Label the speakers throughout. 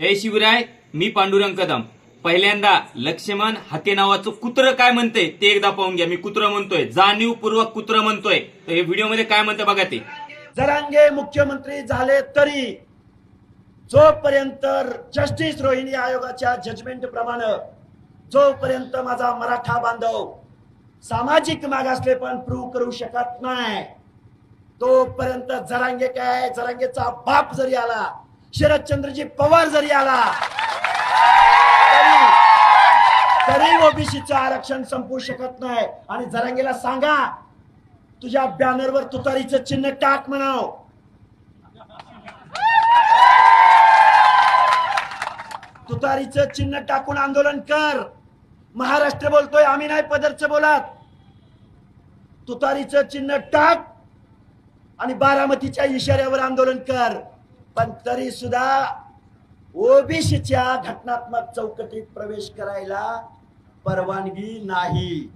Speaker 1: जय शिवराय मी पांडुरंग कदम पहिल्यांदा लक्ष्मण हाते नावाचं कुत्र काय म्हणतंय ते एकदा पाहून घ्या. मी कुत्र म्हणतोय जाणीवपूर्वक कुत्र म्हणतोय. तर हे व्हिडिओमध्ये काय म्हणतं बघा ते.
Speaker 2: जरांगे मुख्यमंत्री झाले तरी जोपर्यंत जस्टिस रोहिणी आयोगाच्या जजमेंट प्रमाणे जोपर्यंत माझा मराठा बांधव सामाजिक मागासले पण प्रूव्ह करू शकत नाही तोपर्यंत जरांगे काय जरांगेचा बाप जरी आला शरदचंद्रजी पवार जरी आला तरी तरी ओबीसीचं आरक्षण संपू शकत नाही. आणि जरांगेला सांगा तुझ्या बॅनरवर तुतारीचं चिन्ह टाक म्हणाव. तुतारीचं चिन्ह टाकून आंदोलन कर. महाराष्ट्र बोलतोय आम्ही नाही पदरचं बोलत. तुतारीचं चिन्ह टाक आणि बारामतीच्या इशाऱ्यावर आंदोलन कर. पण तरी सुद्धा ओबीसीच्या घटनात्मक चौकटीत प्रवेश करायला परवानगी नाही.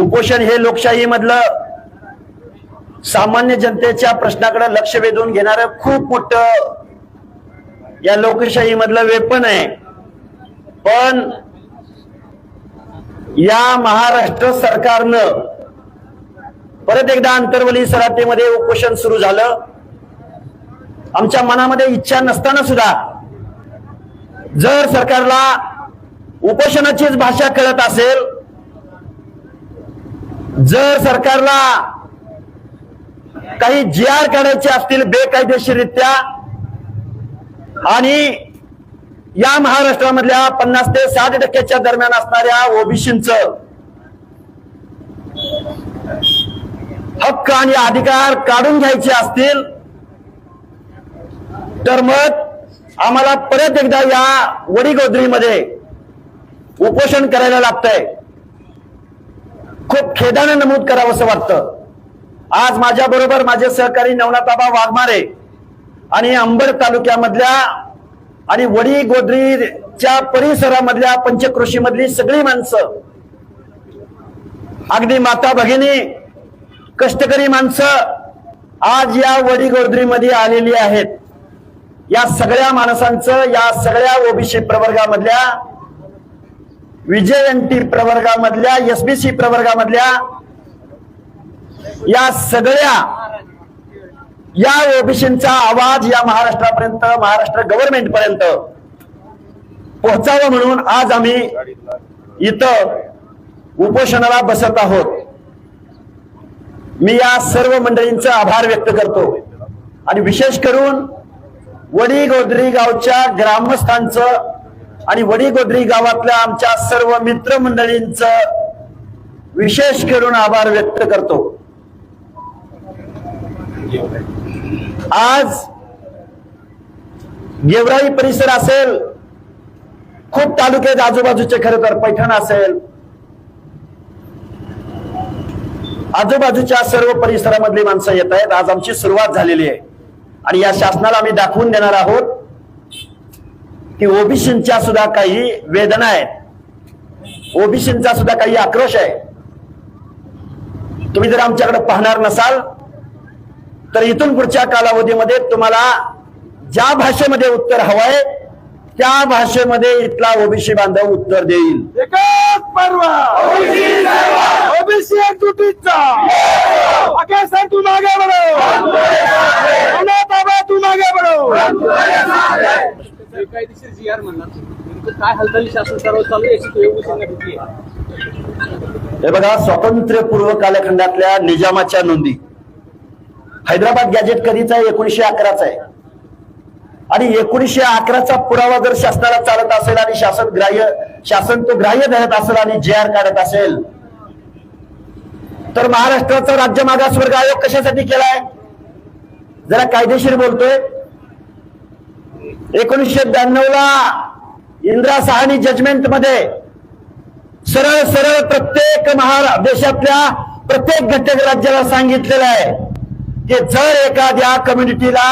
Speaker 2: उपोषण हे लोकशाही मधलं सामान्य जनतेच्या प्रश्नाकडे लक्ष वेधून घेणार खूप मोठं या लोकशाही मधलं वेपन आहे. पण या महाराष्ट्र सरकारनं परत एकदा अंतर्वली सरातेमध्ये उपोषण सुरू झालं. आमच्या मनामध्ये इच्छा नसताना सुद्धा जर सरकारला उपोषणाचीच भाषा कळत असेल जर सरकारला काही जी आर काढायचे असतील बेकायदेशीररित्या आणि या महाराष्ट्रामधल्या पन्नास ते साठ टक्क्याच्या दरम्यान असणाऱ्या ओबीसींच हक्क आणि अधिकार काढून घ्यायचे असतील तर मग आम्हाला परत एकदा या वडीगोद्रीमध्ये उपोषण करायला लागतंय. खूप खेदानं नमूद करावं असं वाटतं. आज माझ्या बरोबर माझे सहकारी नवनाथाबा वाघमारे आणि अंबड तालुक्यामधल्या आणि वडी गोद्रीच्या परिसरामधल्या पंचकृषी मधली सगळी माणसं अगदी माता भगिनी कष्टकरी माणसं आज या वडी गोद्रीमध्ये आलेली आहेत. या सगळ्या माणसांचं या सगळ्या ओबीसी प्रवर्गामधल्या विजयंती प्रवर्गामधल्या एसबीसी प्रवर्गामधल्या या सगळ्या या ओबीसींचा आवाज या महाराष्ट्रापर्यंत महाराष्ट्र गव्हर्नमेंट पर्यंत पोहोचावं म्हणून आज आम्ही इथं उपोषणाला बसत आहोत. मी या सर्व मंडळींचा आभार व्यक्त करतो. आणि विशेष करून वडी गोदरी गावच्या ग्रामस्थांचं आणि वडी गोदरी गावातल्या आमच्या सर्व मित्रमंडळींच विशेष करून आभार व्यक्त करतो. आज गेवराई परिसर असेल खूप तालुक्यात आजूबाजूचे खरं तर पैठण असेल आजूबाजूच्या सर्व परिसरामधली माणसं येत आहेत. आज आमची सुरुवात झालेली आहे. आणि या शासनाला आम्ही दाखवून देणार आहोत की ओबीसींच्या सुद्धा काही वेदना आहेत. ओबीसींचा सुद्धा काही आक्रोश आहे. तुम्ही जर आमच्याकडे पाहणार नसाल तर इथून पुढच्या कालावधीमध्ये तुम्हाला ज्या भाषेमध्ये उत्तर हवंय त्या भाषेमध्ये इथला ओबीसी बांधव उत्तर देईल.
Speaker 3: एकच पर्व. ओबीसी एकजुटीचा पाकिस्तान तू मागे
Speaker 4: बेकायदेशीर जी आर म्हणणार. नेमकं काय हालचाली शासन सर्व चालू आहे याची तुम्ही सांगितली आहे
Speaker 2: हे बघा स्वातंत्र्यपूर्व कालखंडातल्या निजामाच्या नोंदी. हैदराबाद गॅजेट कधीचा आहे? एकोणीशे अकराचा आहे. आणि एकोणीशे अकराचा पुरावा जर शासनाला चालत असेल आणि शासन ग्राह्य शासन तो ग्राह्य धरत असेल आणि जे आर काढत असेल तर महाराष्ट्राचा राज्य मागासवर्ग आयोग कशासाठी केलाय? जरा कायदेशीर बोलतोय. एकोणीसशे ब्याण्णव ला इंदिरा साहनी जजमेंटमध्ये सरळ सरळ प्रत्येक महारा देशातल्या प्रत्येक घटक राज्याला सांगितलेलं आहे की जर एखाद्या कम्युनिटीला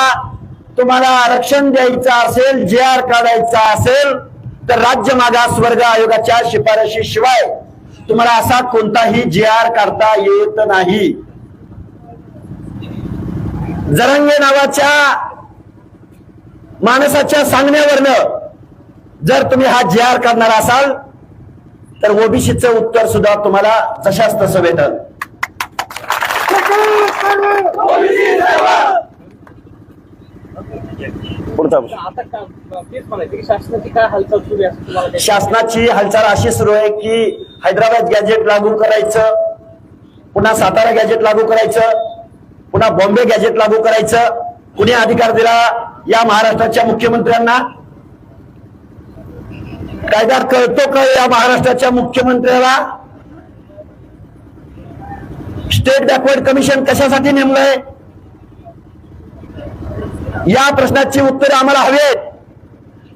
Speaker 2: तुम्हाला आरक्षण द्यायचं असेल जे आर काढायचा असेल तर राज्य मागास वर्ग आयोगाच्या शिफारशी शिवाय तुम्हाला असा कोणताही जे आर काढता येत नाही. जरंगे नावाच्या माणसाच्या सांगण्यावरनं जर तुम्ही हा जे आर करणार असाल तर ओबीसीचं उत्तर सुद्धा तुम्हाला जशाच तसं भेटल
Speaker 4: शासनाची हालचाल
Speaker 2: अशी सुरू आहे की हैदराबाद गॅजेट लागू करायचं पुन्हा सातारा गॅजेट लागू करायचं पुन्हा बॉम्बे गॅजेट लागू करायचं कुणी अधिकार दिला या महाराष्ट्राच्या मुख्यमंत्र्यांना कायदा कळतो का या महाराष्ट्राच्या मुख्यमंत्र्याला? स्टेट बॅकवर्ड कमिशन कशासाठी नेमलंय? या प्रश्नाची उत्तरे आम्हाला हवेत.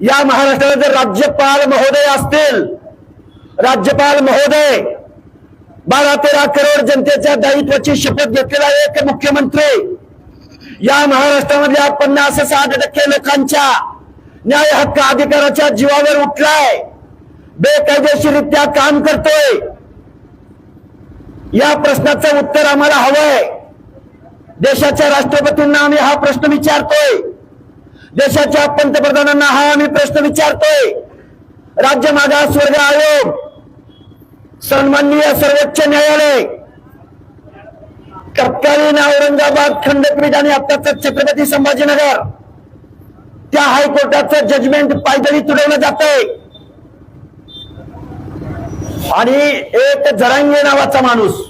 Speaker 2: या महाराष्ट्राला जर राज्यपाल महोदय असतील राज्यपाल महोदय बारा तेरा करोड जनतेच्या दायित्वाची शपथ घेतलेला एक मुख्यमंत्री या महाराष्ट्रामधल्या पन्नास साठ टक्के लोकांच्या न्याय हक्क अधिकाराच्या जीवावर उठलाय. बेकायदेशीरित्या काम करतोय. या प्रश्नाचं उत्तर आम्हाला हवंय. देशाच्या राष्ट्रपतींना आम्ही हा प्रश्न विचारतोय. देशाच्या पंतप्रधानांना हा आम्ही प्रश्न विचारतोय. राज्य मागासवर्ग आयोग सन्माननीय सर्वोच्च न्यायालय तत्कालीन औरंगाबाद खंडपीठ आणि आताच छत्रपती संभाजीनगर. त्या हायकोर्टाचं जजमेंट पायदळी तुडवलं जात आणि एक जरांगे नावाचा माणूस.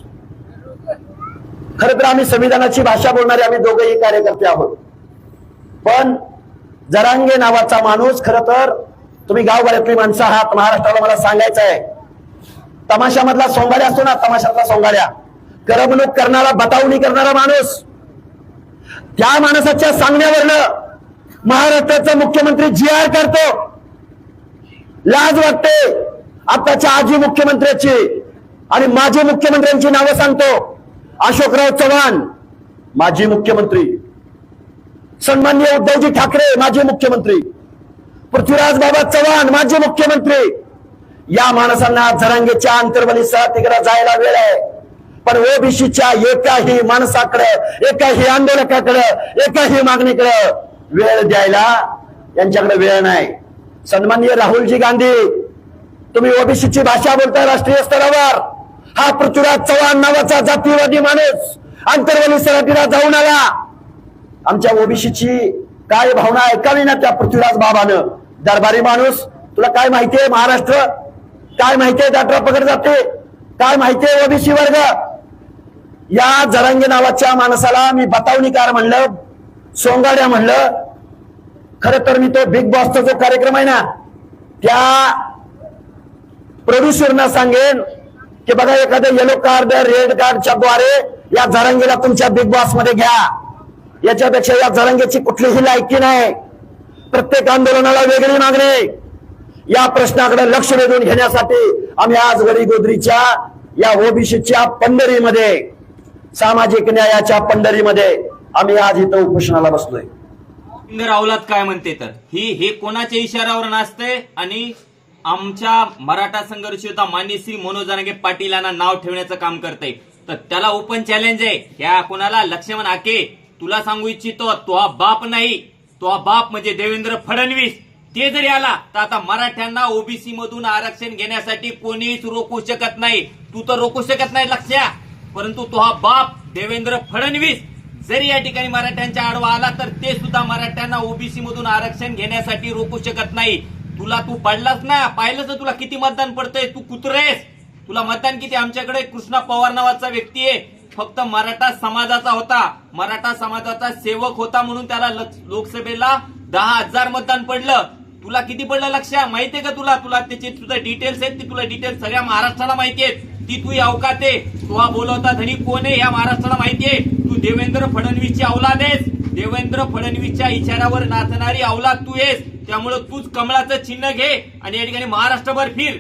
Speaker 2: खर तर आम्ही संविधानाची भाषा बोलणारे आम्ही दोघेही कार्यकर्ते आहोत. पण जरांगे नावाचा माणूस खर तर तुम्ही गावगाड्यातली माणसं आहात महाराष्ट्राला मला सांगायचं आहे तमाशामधला सोंगाड्या असतो ना तमाशातला सोंगाड्या. करमणूक करणारा बतावणी करणारा माणूस. त्या माणसाच्या सांगण्यावरनं महाराष्ट्राचा मुख्यमंत्री जी आर करतो. लाज वाटते. आताच्या आजी मुख्यमंत्र्याची आणि माजी मुख्यमंत्र्यांची नावं सांगतो. अशोकराव चव्हाण माजी मुख्यमंत्री. सन्मान्य उद्धवजी ठाकरे माजी मुख्यमंत्री. पृथ्वीराज बाबा चव्हाण माजी मुख्यमंत्री. या माणसांना जरांगेच्या अंतर्बलीसह तिकडे जायला वेळ आहे. पण ओबीसीच्या एकाही माणसाकडे एकाही आंदोलकाकडे एकाही मागणीकडे वेळ द्यायला यांच्याकडे वेळ नाही. सन्माननीय राहुलजी गांधी तुम्ही ओबीसीची भाषा बोलताय राष्ट्रीय स्तरावर. हा पृथ्वीराज चव्हाण नावाचा जातीवादी माणूस अंतर्वली सराटीला जाऊन आला. आमच्या ओबीसीची काय भावना ऐकावी ना त्या पृथ्वीराज बाबानं? दरबारी माणूस तुला काय माहितीये महाराष्ट्र? काय माहितीये दाटरा पकड जाते? काय माहितीये ओबीसी वर्ग? या जरांगे नावाच्या माणसाला मी बतावणीकार म्हणलं सोंगाड्या म्हणलं. खर तर मी तो बिग बॉसचा जो कार्यक्रम आहे ना त्या प्रोड्युसरना सांगेन की बघा एखाद्या येलो कार्ड रेड कार्डच्या द्वारे या जरांगीला तुमच्या बिग बॉसमध्ये घ्या. याच्यापेक्षा या जरंगेची कुठलीही लायकी नाही. प्रत्येक आंदोलनाला वेगळी मागणी. या प्रश्नाकडे लक्ष वेधून घेण्यासाठी आम्ही आज गडीगोदरीच्या या ओबीसीच्या पंढरीमध्ये सामाजिक न्यायाच्या पंढरीमध्ये आम्ही आज इथं उपोषणाला बसलोय.
Speaker 1: इंदर काय म्हणते तर? ही हे कोणाच्या इशाऱ्यावर नाचते आणि आमच्या मराठा संघर्ष योद्धा मान्य मनोज जरांगे पाटील यांना नाव ठेवण्याचं काम करते तर त्याला ओपन चॅलेंज आहे. ह्या कोणाला? लक्ष्मण आके. तुला सांगू इच्छितो तो हा बाप नाही. तो हा बाप म्हणजे देवेंद्र फडणवीस. ते जरी आला तर आता मराठ्यांना ओबीसी मधून आरक्षण घेण्यासाठी कोणीच रोखू शकत नाही. तू तर रोखू शकत नाही लक्ष्या. परंतु तो हा बाप देवेंद्र फडणवीस जरी या ठिकाणी मराठ्यांच्या आडवा आला तर ते सुद्धा मराठ्यांना ओबीसी मधून आरक्षण घेण्यासाठी रोखू शकत नाही. तुला तू पडलास ना? पाहिलं तर तुला किती मतदान पडतंय? तू कुत्रेस तुला मतदान किती? आमच्याकडे कृष्णा पवार नावाचा व्यक्ती आहे. फक्त मराठा समाजाचा होता. मराठा समाजाचा सेवक होता म्हणून त्याला लक्ष- लोकसभेला दहा हजार मतदान पडलं. तुला किती पडलं लक्ष माहितीये का तुला? तुला त्याचे तुझं डिटेल्स आहेत. ते तुला डिटेल्स सगळ्या महाराष्ट्राला माहिती आहेत. ती तू अवकाते तुला बोलवता धनी कोण आहे? या महाराष्ट्राला माहितीये तू देवेंद्र फडणवीसची अवलाद आहेस. देवेंद्र फडणवीसच्या इशाऱ्यावर नाचणारी अवलाद तू आहेस. त्यामुळे तूच कमळाचं चिन्ह घे आणि या ठिकाणी महाराष्ट्रभर फिर.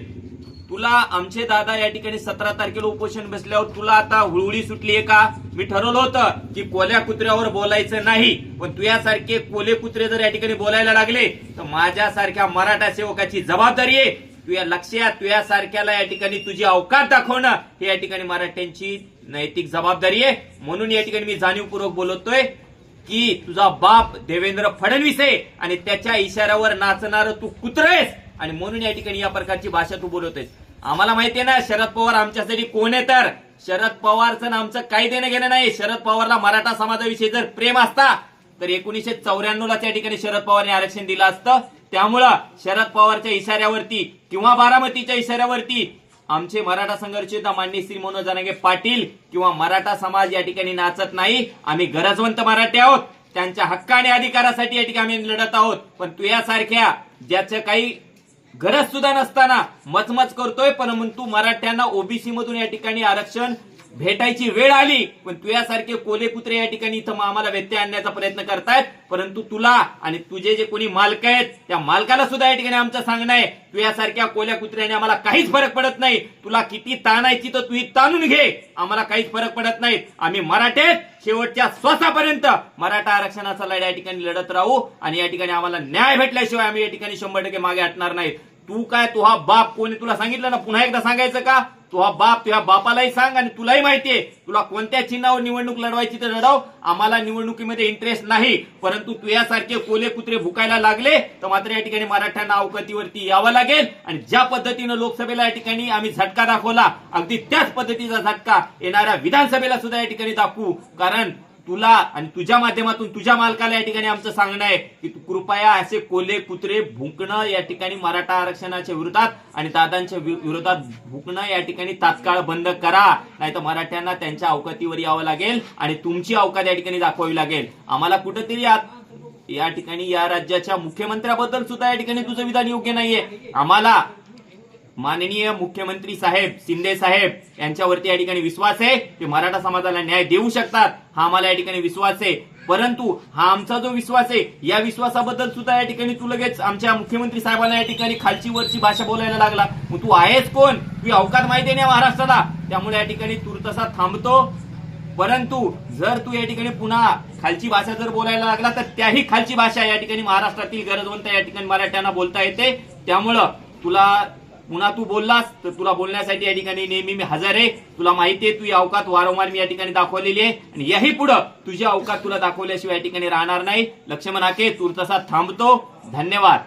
Speaker 1: तुला आमचे दादा या ठिकाणी सतरा तारखेला उपोषण बसल्यावर तुला आता हुळहुळी सुटली आहे का? मी ठरवलं होतं की कोल्या कुत्र्यावर बोलायचं नाही. पण तुझ्यासारखे कोले कुत्रे जर या ठिकाणी बोलायला लागले तर माझ्यासारख्या मराठा सेवकाची जबाबदारी आहे. तुझ्या लक्षात तुझ्यासारख्याला या ठिकाणी तुझी अवकात दाखवणं हे या ठिकाणी मराठ्यांची नैतिक जबाबदारी आहे. म्हणून या ठिकाणी मी जाणीवपूर्वक बोलतोय की तुझा बाप देवेंद्र फडणवीस आहे आणि त्याच्या इशाऱ्यावर नाचणार तू कुत्र आहेस? आणि म्हणून या ठिकाणी या प्रकारची भाषा तू बोलवतेस आम्हाला माहितीये ना शरद पवार आमच्यासाठी कोण आहे तर? शरद पवारचं आमचं काही देणं घेणं नाही. शरद पवारला मराठा समाजाविषयी जर प्रेम असता तर एकोणीसशे चौऱ्याण्णवला त्या ठिकाणी शरद पवारने आरक्षण दिलं असतं. त्यामुळं शरद पवारच्या इशाऱ्यावरती किंवा बारामतीच्या इशाऱ्यावरती आमचे मराठा संघर्ष मान्य श्री मनोज जनागे पाटील किंवा मराठा समाज या ठिकाणी नाचत नाही. आम्ही गरजवंत मराठी आहोत. त्यांच्या हक्क आणि अधिकारासाठी या ठिकाणी आम्ही लढत आहोत. पण तू यासारख्या ज्याचं काही गरज सुद्धा नसताना मचमच करतोय. पण मग तू मराठ्यांना ओबीसी मधून या ठिकाणी आरक्षण भेटायची वेळ आली पण तुझ्यासारखे कोले कुत्रे या ठिकाणी इथं मग आम्हाला व्यत्यय आणण्याचा प्रयत्न करतायत. परंतु तुला आणि तुझे जे कोणी मालक आहेत त्या मालकाला सुद्धा या ठिकाणी आमचं सांगणं आहे. तुझ्यासारख्या कोल्या कुत्र्याने आम्हाला काहीच फरक पडत नाही. तुला किती ताणायची तर तू ताणून घे. आम्हाला काहीच फरक पडत नाही आम्ही मराठेत शेवटच्या श्वासापर्यंत मराठा आरक्षणाचा लढा या ठिकाणी लढत राहू आणि या ठिकाणी आम्हाला न्याय भेटल्याशिवाय आम्ही या ठिकाणी शंभर टक्के मागे हटणार नाही तू काय तुहा बाप कोणी तुला सांगितलं ना? पुन्हा एकदा सांगायचं का? तुझा बाप तुझ्या बापालाही सांग आणि तुलाही माहितीये तुला कोणत्या चिन्हावर निवडणूक लढवायची तर लढव. आम्हाला निवडणुकीमध्ये इंटरेस्ट नाही. परंतु तुझ्यासारखे कोले कुत्रे भुकायला लागले तर मात्र या ठिकाणी मराठ्यांना अवकतीवरती यावं लागेल. आणि ज्या पद्धतीनं लोकसभेला या ठिकाणी आम्ही झटका दाखवला अगदी त्याच पद्धतीचा झटका येणाऱ्या विधानसभेला सुद्धा या ठिकाणी दाखवू. कारण तुला आणि तुझ्या माध्यमातून तुझ्या मालकाला या ठिकाणी आमचं सांगणं आहे की कृपया असे कोले कुत्रे भुंकणं या ठिकाणी मराठा आरक्षणाच्या विरोधात आणि दादांच्या विरोधात भुंकणं या ठिकाणी तात्काळ बंद करा. नाही तर मराठ्यांना त्यांच्या अवकातीवर यावं लागेल आणि तुमची अवकात या ठिकाणी दाखवावी लागेल. आम्हाला कुठंतरी या ठिकाणी या राज्याच्या मुख्यमंत्र्याबद्दल सुद्धा या ठिकाणी तुझं विधान योग्य नाहीये. आम्हाला माननीय मुख्यमंत्री साहेब शिंदे साहेब यांच्यावरती या ठिकाणी विश्वास आहे. ते मराठा समाजाला न्याय देऊ शकतात. हा आम्हाला या ठिकाणी विश्वास आहे. परंतु हा आमचा जो विश्वास आहे या विश्वासाबद्दल सुद्धा या ठिकाणी तू लगेच आमच्या मुख्यमंत्री साहेबांना या ठिकाणी खालची वरची भाषा बोलायला लागला. मग तू आहेस कोण? तू अवकात माहिती आहे ना महाराष्ट्राला. त्यामुळे या ठिकाणी तुर्तसा थांबतो. परंतु जर तू या ठिकाणी पुन्हा खालची भाषा जर बोलायला लागला तर त्याही खालची भाषा या ठिकाणी महाराष्ट्रातील गरजवंत या ठिकाणी मराठ्यांना बोलता येते. त्यामुळं तुला पुन्हा तू बोललास तर तुला बोलण्यासाठी या ठिकाणी नेहमी मी हजर आहे. तुला माहिती आहे तू या अवकात वारंवार मी या ठिकाणी दाखवलेली आहे. आणि याही पुढं तुझी अवकात तुला दाखवल्याशिवाय या ठिकाणी राहणार नाही. लक्ष्मण तू तसा थांबतो. धन्यवाद.